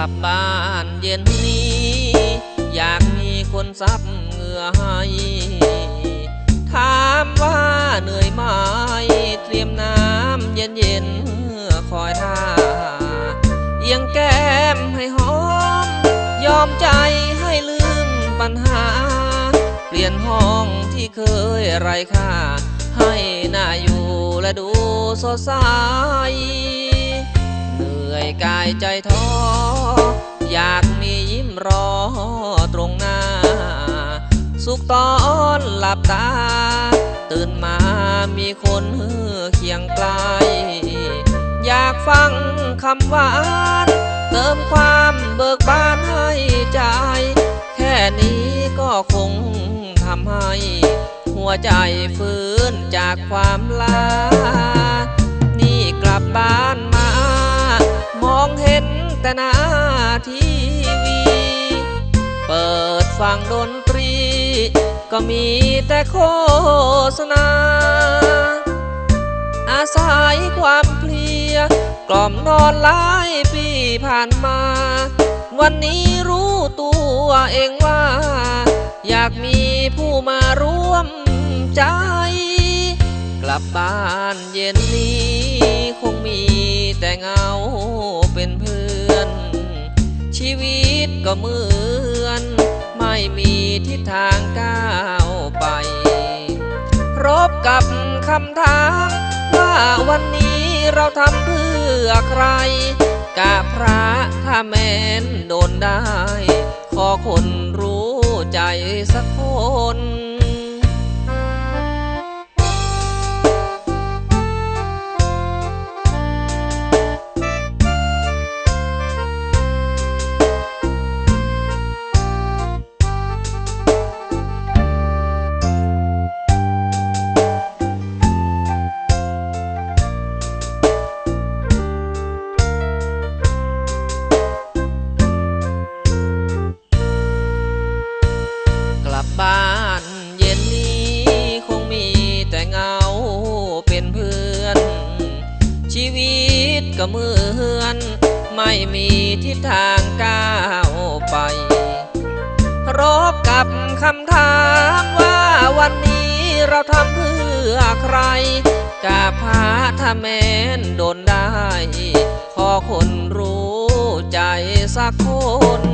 ลับบ้านเย็นนี้ อยากมีคนซับเหงื่อให้ ถามว่าเหนื่อยไหมเตรียมน้ำเย็นเย็นๆคอยท่าเอียงแก้มให้หอม ยอมใจให้ลืมปัญหา เปลี่ยนห้องที่เคยไร้ค่า ให้น่าอยู่และดูสดใส กายใจท้อ อยากมียิ้มรอตรงหน้า สุขตอนหลับตา ตื่นมามีคนเคียงไกล อยากฟังคำหวานเติมความเบิกบานให้ใจ แค่นี้ก็คงทำให้ หัวใจฟื้นจากความลา ตนาทีวี เปิดฟังดนตรี ก็มีแต่โฆษณา อาศัยความเพลีย กล่อมนอนหลายปีผ่านมา วันนี้รู้ตัวเองว่า อยากมีผู้มาร่วมใจ กลับบ้านเย็นนี้ คงมีแต่เงาเป็นเพื่อน ก็เหมือน ไม่มีทิศทางก้าวไป รบกับคำถามว่าวันนี้เราทำเพื่อใครกะพระถ้าแม้นโดนได้ ขอคนรู้ใจสักคน ก็เหมือน ไม่มีทิศทางก้าวไป รบกับคำถามว่าวันนี้เราทำเพื่อใครกาพาถ้าแม้นโดนได้ ขอคนรู้ใจสักคน